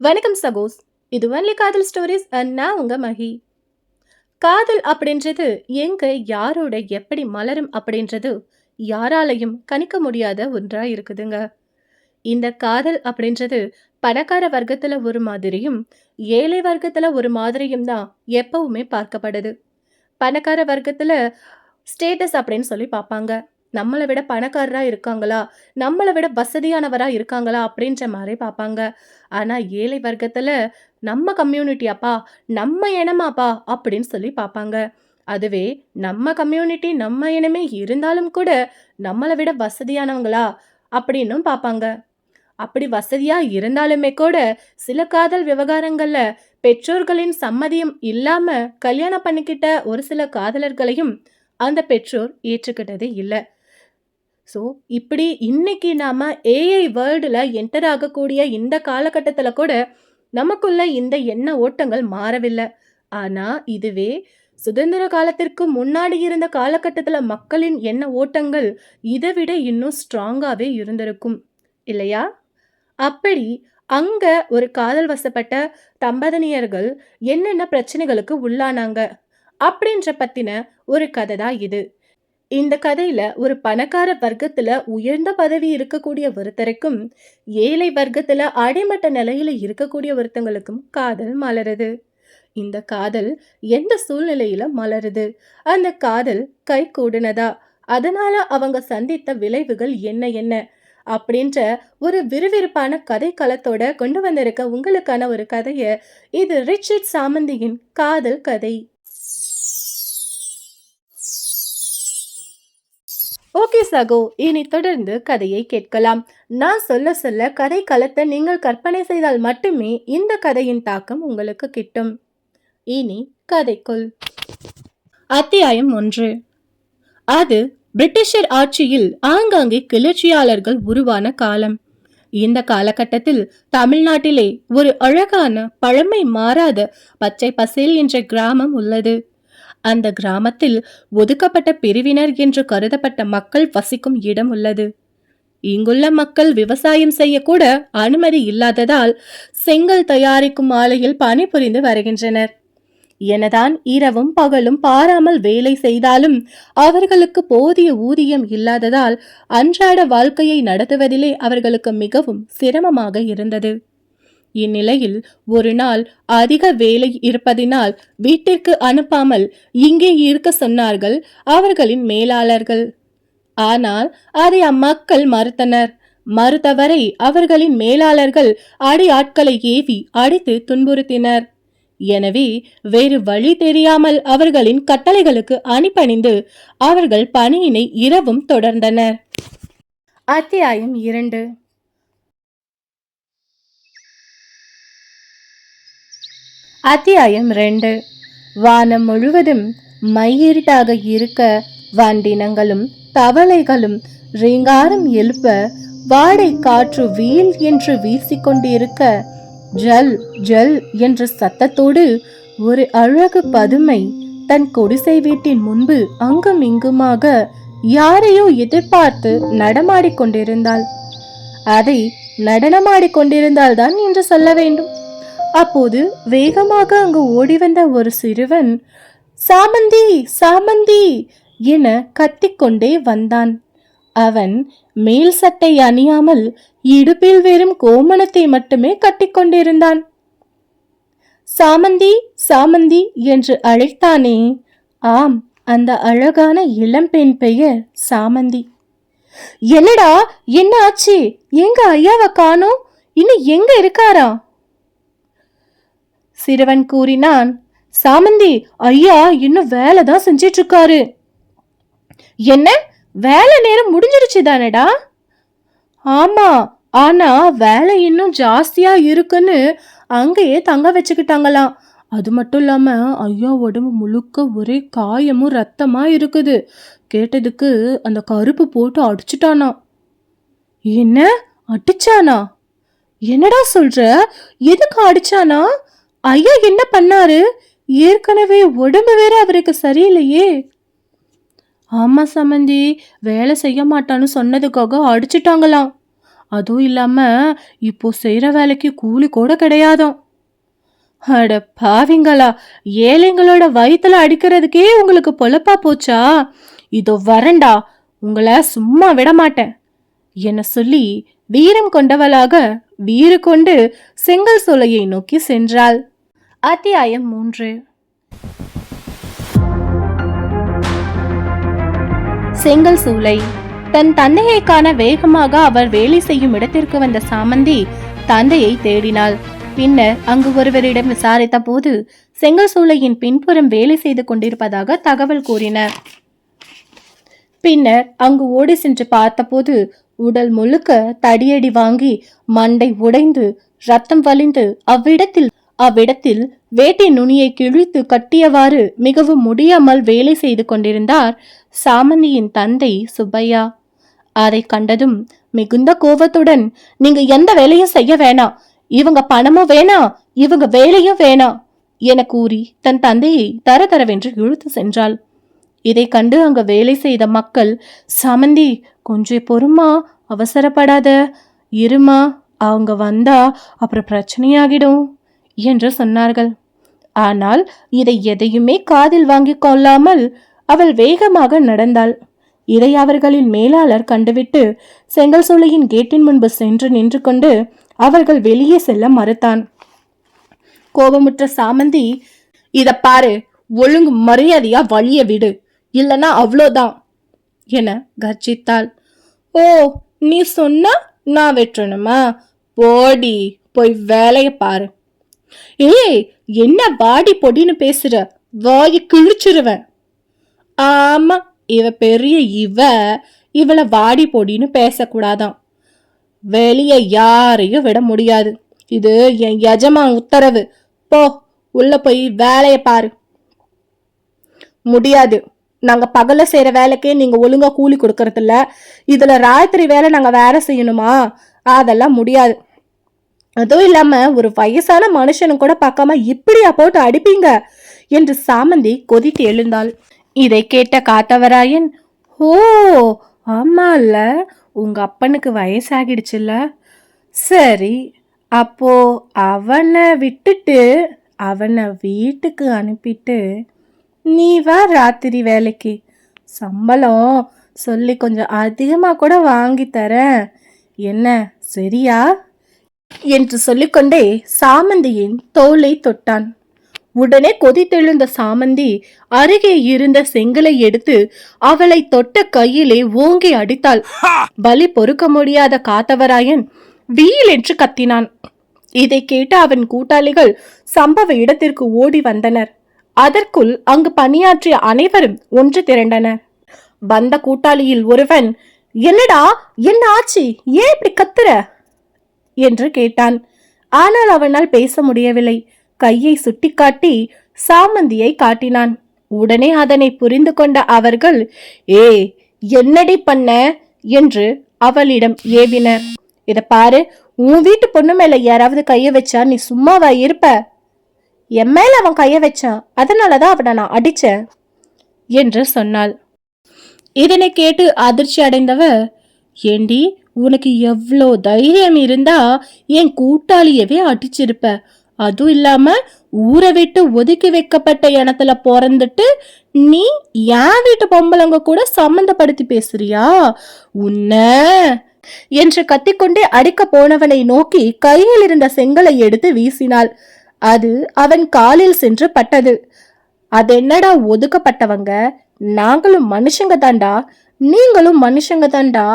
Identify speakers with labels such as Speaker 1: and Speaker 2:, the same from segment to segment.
Speaker 1: வணக்கம் சகோஸ். இது ஒன்லி காதல் ஸ்டோரிஸ் அண்ட் நான் உங்க மகி. காதல் அப்படின்றது எங்க யாரோட எப்படி மலரும் அப்படின்றது யாராலையும் கணிக்க முடியாத ஒன்றா இருக்குதுங்க. இந்த காதல் அப்படின்றது பணக்கார வர்க்கத்துல ஒரு மாதிரியும் ஏழை வர்க்கத்துல ஒரு மாதிரியும் தான் எப்பவுமே பார்க்கப்படுது. பணக்கார வர்க்கத்துல ஸ்டேட்டஸ் அப்படின்னு சொல்லி பார்ப்பாங்க. நம்மளை விட பணக்காரராக இருக்காங்களா? நம்மளை விட வசதியானவராக இருக்காங்களா? அப்படின்ற மாதிரி பார்ப்பாங்க. ஆனால் ஏழை வர்க்கத்தில் நம்ம கம்யூனிட்டியாப்பா நம்ம இனமாப்பா அப்படின்னு சொல்லி பார்ப்பாங்க. அதுவே நம்ம கம்யூனிட்டி நம்ம இனமே இருந்தாலும் கூட நம்மளை விட வசதியானவங்களா அப்படின்னும் பார்ப்பாங்க. அப்படி வசதியாக இருந்தாலுமே கூட சில காதல் விவகாரங்களில் பெற்றோர்களின் சம்மதியும் இல்லாமல் கல்யாணம் பண்ணிக்கிட்ட ஒரு சில காதலர்களையும் அந்த பெற்றோர் ஏற்றுக்கிட்டதே இல்லை. ஸோ இப்படி இன்னைக்கு நாம் ஏஐ வேர்ல்டில் என்டர் ஆகக்கூடிய இந்த காலகட்டத்தில் கூட நமக்குள்ள இந்த எண்ண ஓட்டங்கள் மாறவில்லை. ஆனால் இதுவே சுதந்திர காலத்திற்கு முன்னாடி இருந்த காலகட்டத்தில் மக்களின் எண்ண ஓட்டங்கள் இதை விட இன்னும் ஸ்ட்ராங்காகவே இருந்திருக்கும். இல்லையா? அப்படி அங்கே ஒரு காதல் வசப்பட்ட தம்பதினியர்கள் என்னென்ன பிரச்சனைகளுக்கு உள்ளானாங்க அப்படின்ற பற்றின ஒரு கதை தான் இது. இந்த கதையில ஒரு பணக்கார வர்க்கத்துல உயர்ந்த பதவி இருக்கக்கூடிய ஒருத்தருக்கும் ஏழை வர்க்கத்துல அடிமட்ட நிலையில இருக்கக்கூடிய ஒருத்தங்களுக்கும் காதல் மலருது. இந்த காதல் எந்த சூழ்நிலையில மலருது? அந்த காதல் கை கூடுனதா? அதனால அவங்க சந்தித்த விளைவுகள் என்ன என்ன? அப்படின்ற ஒரு விறுவிறுப்பான கதை களத்தோட கொண்டு வந்திருக்க உங்களுக்கான ஒரு கதையை இது ரிச்சர்ட் சாமந்தியின் காதல் கதை. ஓகே சகோ இனி தொடர்ந்து கதையை கேட்கலாம். நான் சொல்ல சொல்ல கதை களத்தை நீங்கள் கற்பனை செய்தால் மட்டுமே இந்த கதையின் தாக்கம் உங்களுக்கு கிட்டும். இனி கதைக்குள். அத்தியாயம் ஒன்று. அது பிரிட்டிஷர் ஆட்சியில் ஆங்காங்கே கிளர்ச்சியாளர்கள் உருவான காலம். இந்த காலகட்டத்தில் தமிழ்நாட்டிலே ஒரு அழகான பழமை மாறாத பச்சை பசேல் என்ற கிராமம் உள்ளது. அந்த கிராமத்தில் ஒதுக்கப்பட்ட பிரிவினர் என்று கருதப்பட்ட மக்கள் வசிக்கும் இடம் உள்ளது. இங்குள்ள மக்கள் விவசாயம் செய்யக்கூட அனுமதி இல்லாததால் செங்கல் தயாரிக்கும் ஆலையில் பணிபுரிந்து வருகின்றனர். எனதான் இரவும் பகலும் பாராமல் வேலை செய்தாலும் அவர்களுக்கு போதிய ஊதியம் இல்லாததால் அன்றாட வாழ்க்கையை நடத்துவதிலே அவர்களுக்கு மிகவும் சிரமமாக இருந்தது. இந்நிலையில் ஒரு நாள் அதிக வேலை இருப்பதினால் வீட்டிற்கு அனுப்பாமல் இங்கே இருக்க சொன்னார்கள் அவர்களின் மேலாளர்கள். ஆனால் அதை அம்மக்கள் மறுத்தனர். மறுத்தவரை அவர்களின் மேலாளர்கள் அடி ஆட்களை ஏவி அடித்து துன்புறுத்தினர். எனவே வேறு வழி தெரியாமல் அவர்களின் கட்டளைகளுக்கு அணிபணிந்து அவர்கள் பணியினை இரவும் தொடர்ந்தனர். அத்தியாயம் இரண்டு. அத்தியாயம் ரெண்டு. வானம் முழுவதும் மையிருட்டாக இருக்க வண்டினங்களும் தவளைகளும் ரீங்காரம் எழுப்ப வாடை காற்று வீல் என்று வீசிக்கொண்டிருக்க ஜல் ஜல் என்ற சத்தத்தோடு ஒரு அழகு பதுமை தன் குடிசை வீட்டின் முன்பு அங்கும் இங்குமாக யாரையோ எதிர்பார்த்து நடமாடிக்கொண்டிருந்தாள். அதை நடனமாடிக்கொண்டிருந்தால்தான் என்று சொல்ல வேண்டும். அப்போது வேகமாக அங்கு ஓடி வந்த ஒரு சிறுவன் சாமந்தி சாமந்தி என கத்திக்கொண்டே வந்தான். அவன் மேல் சட்டை அணியாமல் இடுப்பில் வெறும் கோமணத்தை மட்டுமே கட்டிக்கொண்டிருந்தான். சாமந்தி சாமந்தி என்று அழைத்தானே ஆம் அந்த அழகான இளம்பெண் பெயர் சாமந்தி. என்னடா என்ன ஆச்சு? எங்க ஐயாவை காணோம்? இன்னும் எங்க இருக்காரா? சிறுவன் கூறினான் சாமந்தி ஐயா இன்னும் வேலை தான் செஞ்சிட்டு இருக்காரு என்ன? வேலை நேரம் முடிஞ்சிருச்சு தானடா? ஆமா ஆனா வேலை இன்னும் ஜாஸ்தியா இருக்குன்னு அங்கேயே தங்க வச்சுக்கிட்டாங்களாம். அது மட்டும் இல்லாம ஐயா உடம்பு முழுக்க ஒரே காயமும் ரத்தமா இருக்குது. கேட்டதுக்கு அந்த கருப்பு போட்டு அடிச்சிட்டானா என்ன? அடிச்சானா? என்னடா சொல்ற? எதுக்கு அடிச்சானா? ஐயா என்ன பண்ணாரு? ஏற்கனவே உடம்பு வேற அவருக்கு சரியில்லையே. ஆமா சமந்தி வேலை செய்ய மாட்டான்னு சொன்னதுக்காக அடிச்சிட்டாங்களாம். அதுவும் இல்லாம இப்போ செய்யற வேலைக்கு கூலி கூட கிடையாதாம். அட பாவிங்களா ஏழைங்களோட வயிற்றுல அடிக்கிறதுக்கே உங்களுக்கு பொழப்பா போச்சா? இதோ வரண்டா உங்களை சும்மா விட மாட்டேன். என சொல்லி வீரம் கொண்டவளாக வீறு கொண்டு செங்கல் சோலையை நோக்கி சென்றாள். அத்தியாயம் மூன்று. செங்கல் சூளை. தன் தந்தையை காண வேகமாக அவர் வேலை செய்யும் இடத்திற்கு வந்த சாமந்தி தந்தையை தேடினாள். பின்னர் அங்கு ஒருவரிடம் விசாரித்த போது செங்கல் சூளையின் பின்புறம் வேலை செய்து கொண்டிருப்பதாக தகவல் கூறினர் பின்னர் அங்கு ஓடி சென்று பார்த்தபோது உடல் முழுக்க தடியடி வாங்கி மண்டை உடைந்து ரத்தம் வலிந்து அவ்விடத்தில் அவ்விடத்தில் வேட்டை நுனியை கிழித்து கட்டியவாறு மிகவும் முடியாமல் வேலை செய்து கொண்டிருந்தார் சாமந்தியின் தந்தை சுப்பையா. அதை கண்டதும் மிகுந்த கோபத்துடன் நீங்க எந்த வேலையும் செய்ய வேணாம் இவங்க பணமும் வேணாம் இவங்க வேலையும் வேணாம் என கூறி தன் தந்தையை தர தரவென்று இழுத்து சென்றாள். இதை கண்டு அங்க வேலை செய்த மக்கள் சமந்தி கொஞ்சம் பொறுமா அவசரப்படாத. இருமா. அவங்க வந்தா அப்புறம் பிரச்சனையாகிடும். என்று சொன்னார்கள். ஆனால் இதை எதையுமே காதில் வாங்கிக் கொள்ளாமல் அவள் வேகமாக நடந்தாள். இதை அவர்களின் மேலாளர் கண்டுவிட்டு செங்கல் சூளையின் கேட்டின் முன்பு சென்று நின்று கொண்டு அவர்கள் வெளியே செல்ல மறுத்தான். கோபமுற்ற சாமந்தி இத பாரு ஒழுங்கு மரியாதையா வழிய விடு இல்லனா அவ்வளோதான் என கர்ஜித்தாள். ஓ நீ சொன்னா நான் வெட்டணுமா? போடி போய் வேலையை பாரு. ஏய் என்ன வாடி பொடின்னு பேசுற? வாயை கிழிச்சிருவேன். ஆமா இவ பெரிய இவ. இவளை வாடி பொடின்னு பேசக்கூடாதாம் வெளியே யாரையும் விட முடியாது. இது என் எஜமான் உத்தரவு. போ உள்ள போய் வேலையை பாரு. முடியாது. நாங்க பகல்ல செய்யற வேலைக்கே நீங்க ஒழுங்கா கூலி கொடுக்கறதில்ல. இதுல ராத்திரி வேலை நாங்க வேலை செய்யணுமா? அதெல்லாம் முடியாது. அதுவும் இல்லாம ஒரு வயசான மனுஷனும் கூட பார்க்காம இப்படியா போட்டு அடிப்பீங்க? என்று சாமந்தி கொதித்து எழுந்தாள். இதை கேட்ட காத்தவராயன் ஓ ஆமால்ல உங்க அப்பனுக்கு வயசாகிடுச்சுல்ல? சரி அப்போ அவனை விட்டுட்டு அவனை வீட்டுக்கு அனுப்பிட்டு நீ வா ராத்திரி வேலைக்கு. சம்பளம் சொல்லி கொஞ்சம் அதிகமாக கூட வாங்கி தரேன். என்ன சரியா? என்று சொல்லிக்கொண்டே சாமந்தியின் தோலை தொட்டான். உடனே கொதித்தெழுந்த சாமந்தி அருகே இருந்த செங்கலை எடுத்து அவளை தொட்ட கையிலே ஓங்கி அடித்தாள். பலி பொறுக்க முடியாத காத்தவராயன் வீல் என்று கத்தினான். இதை கேட்டு அவன் கூட்டாளிகள் சம்பவ இடத்திற்கு ஓடி வந்தனர். அதற்குள் அங்கு பணியாற்றிய அனைவரும் ஒன்று திரண்டனர். வந்த கூட்டாளியில் ஒருவன் என்னடா? என்ன ஆச்சு? ஏன் இப்படி கத்துற? என்று கேட்டான் ஆனால் அவனால் பேச முடியவில்லை. கையை சுட்டிக்காட்டி சாமந்தியை காட்டினான். உடனே அதனை புரிந்து கொண்ட அவர்கள் ஏ என்னடி பண்ண? என்று அவளிடம் ஏவினர். இத பாரு உன் வீட்டு பொண்ணு மேல யாராவது கைய வச்சா நீ சும்மாவா இருப்ப? என் மேல அவன் கைய வச்சான். அதனாலதான் அவனை நான் அடிச்சேன் என்று சொன்னாள். இதனை கேட்டு அதிர்ச்சி அடைந்தவ ஏண்டி உனக்கு எவ்வளோ தைரியம் இருந்தா என் கூட்டாளியவே அடிச்சிருப்ப. அதுவும் இல்லாம ஊரை விட்டு ஒதுக்கி வைக்கப்பட்ட இடத்துல பிறந்துட்டு நீ என் வீட்டு பொம்பளைங்க கூட சம்மந்தப்படுத்தி பேசுறியா? உன்ன என்று கத்திக்கொண்டே அடிக்க போனவனை நோக்கி கையில் இருந்த செங்கலை எடுத்து வீசினாள். அது அவன் காலில் சென்று பட்டது. அதென்னடா ஒதுக்கப்பட்டவங்க? நாங்களும் மனுஷங்க தாண்டா. நீங்களும் மனுஷங்க தாண்டா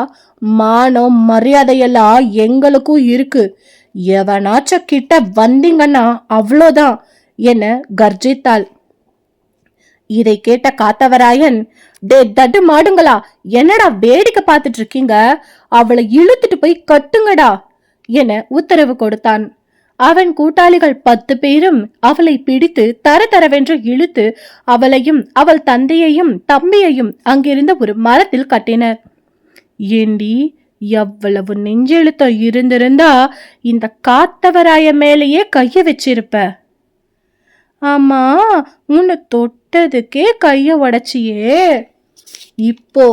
Speaker 1: மானம் மரியாதையெல்லாம் எங்களுக்கும் இருக்கு. எவனாச்சும் கிட்ட வந்தீங்கன்னா அவ்வளோதான் என கர்ஜித்தாள். இதை கேட்ட காத்தவராயன் டே தட்டு மாடுங்களா என்னடா வேடிக்கை பார்த்துட்டு இருக்கீங்க? அவளை இழுத்துட்டு போய் கட்டுங்கடா என உத்தரவு கொடுத்தான். அவன் கூட்டாளிகள் பத்து பேரும் அவளை பிடித்து தர தரவென்று இழுத்து அவளையும் அவள் தந்தையையும் தம்பியையும் அங்கிருந்த ஒரு மரத்தில் கட்டினர். ஏண்டி எவ்வளவு நெஞ்செழுத்தம் இருந்திருந்தா இந்த காத்தவராய மேலேயே கைய வச்சிருப்ப? ஆமா உன்னை தொட்டதுக்கே கைய உடைச்சியே. இப்போ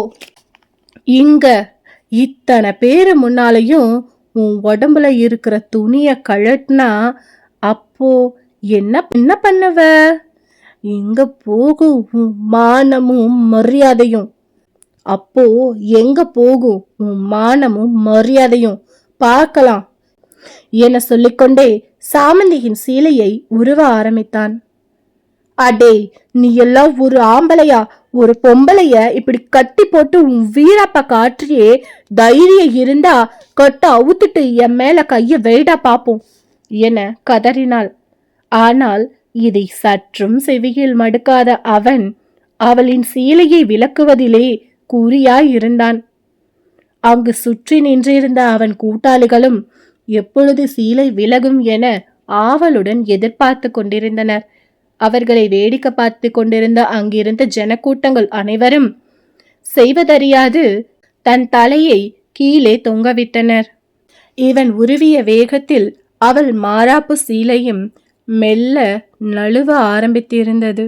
Speaker 1: இங்க இத்தனை பேரு முன்னாலையும் உன் உடம்புல இருக்கிற துணியை கழட்டினா அப்போ என்ன என்ன பண்ணுவ? எங்க போகும் உன் மானமும் மரியாதையும். அப்போ எங்க போகும் உன் மானமும் மரியாதையும்? பார்க்கலாம். என சொல்லிக்கொண்டே சாமந்தியின் சீலையை உருவ ஆரம்பித்தான். அடே நீ எல்லாம் ஒரு ஆம்பளையா? ஒரு பொம்பளைய இப்படி கட்டி போட்டு உன் வீரப்ப காற்றியே தைரியம் இருந்தா கட்ட அவுத்துட்டு என் மேல கைய வெயிடா பாப்போம் என கதறினாள். ஆனால் இதை சற்றும் செவியில் மடுக்காத அவன் அவளின் சீலையை விளக்குவதிலே குறியாய் இருந்தான் அங்கு சுற்றி நின்றிருந்த அவன் கூட்டாளிகளும் எப்பொழுது சீலை விலகும் என ஆவலுடன் எதிர்பார்த்து கொண்டிருந்தனர். அவர்களை வேடிக்கை பார்த்து கொண்டிருந்த அங்கிருந்த ஜனக்கூட்டங்கள் அனைவரும் செய்வதறியாது தன் தலையை கீழே தொங்கவிட்டனர். இவன் உருவிய வேகத்தில் அவள் மாறாப்பு சீலையும் மெல்ல நழுவ ஆரம்பித்திருந்தது.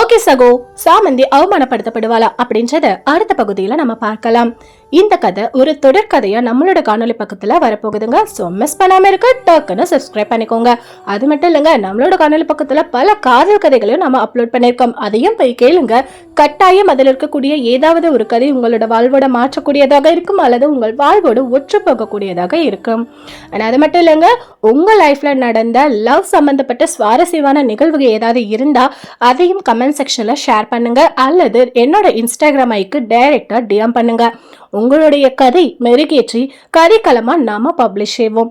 Speaker 1: ஓகே சகோ சாமந்தி அவமானப்படுத்தப்படுவாளா அப்படின்றத அடுத்த பகுதியில் நம்ம பார்க்கலாம். இந்த கதை ஒரு தொடர்கதையா நம்மளோட காணொலி பக்கத்துல வரப்போகுதுங்க. ஸோ மிஸ் பண்ணாம இருக்க டக்குன்னு சப்ஸ்கிரைப் பண்ணிக்கோங்க. அது மட்டும் இல்லைங்க நம்மளோட காணொலி பக்கத்துல பல காதல் கதைகளையும் நம்ம அப்லோட் பண்ணியிருக்கோம். அதையும் போய் கேளுங்க. கட்டாயம் அதில் இருக்கக்கூடிய ஏதாவது ஒரு கதை உங்களோட வாழ்வோட மாற்றக்கூடியதாக இருக்கும் அல்லது உங்கள் வாழ்வோடு ஒற்று போகக்கூடியதாக இருக்கும். ஆனால் அது மட்டும் இல்லைங்க உங்கள் லைஃப்ல நடந்த லவ் சம்பந்தப்பட்ட சுவாரஸ்யமான நிகழ்வுகள் ஏதாவது இருந்தால் அதையும் கமெண்ட் செக்ஷனில் ஷேர் பண்ணுங்க. அல்லது என்னோட இன்ஸ்டாகிராம் ஐக்கு டைரெக்டாக டிஎம் பண்ணுங்க. உங்களுடைய கதை மெருகேற்றி கதைக்களமாக நாம பப்ளிஷ் செய்வோம்.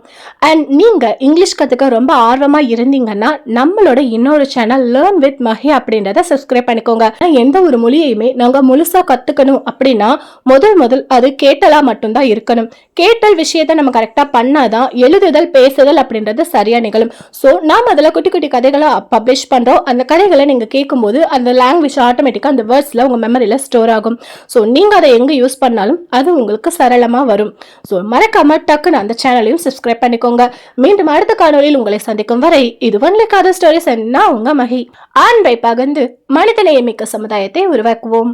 Speaker 1: அண்ட் நீங்கள் இங்கிலீஷ் கற்றுக்க ரொம்ப ஆர்வமாக இருந்தீங்கன்னா நம்மளோட இன்னொரு சேனல் லேர்ன் வித் மஹி அப்படின்றத சப்ஸ்கிரைப் பண்ணிக்கோங்க. எந்த ஒரு மொழியையுமே நாங்கள் முழுசாக கற்றுக்கணும் அப்படின்னா முதல் முதல் அது கேட்டலாக மட்டும்தான் இருக்கணும். கேட்டல் விஷயத்தை நம்ம கரெக்டாக பண்ணாதான் எழுதுதல் பேசுதல் அப்படின்றது சரியாக நிகழும். ஸோ நாம் அதில் குட்டி குட்டி கதைகளை பப்ளிஷ் பண்ணுறோம் அந்த கதைகளை நீங்கள் கேட்கும்போது அந்த லாங்குவேஜ் ஆட்டோமேட்டிக்காக அந்த வேர்ட்ஸில் உங்கள் மெமரியில் ஸ்டோர் ஆகும். ஸோ நீங்கள் அதை எங்கே யூஸ் பண்ணாலும் அது உங்களுக்கு சரளமாக வரும். ஸோ மறக்காம டக்குன்னு அந்த சேனலையும் சப்ஸ்கிரைப் பண்ணிக்கோங்க. மீண்டும் அடுத்த காணொலியில் உங்களை சந்திக்கும் வரை இது ஒன்லி ஸ்டோரிஸ் நான் உங்க மகி. ஆண்பை பகிர்ந்து மனிதநேயமிக்க சமுதாயத்தை உருவாக்குவோம்.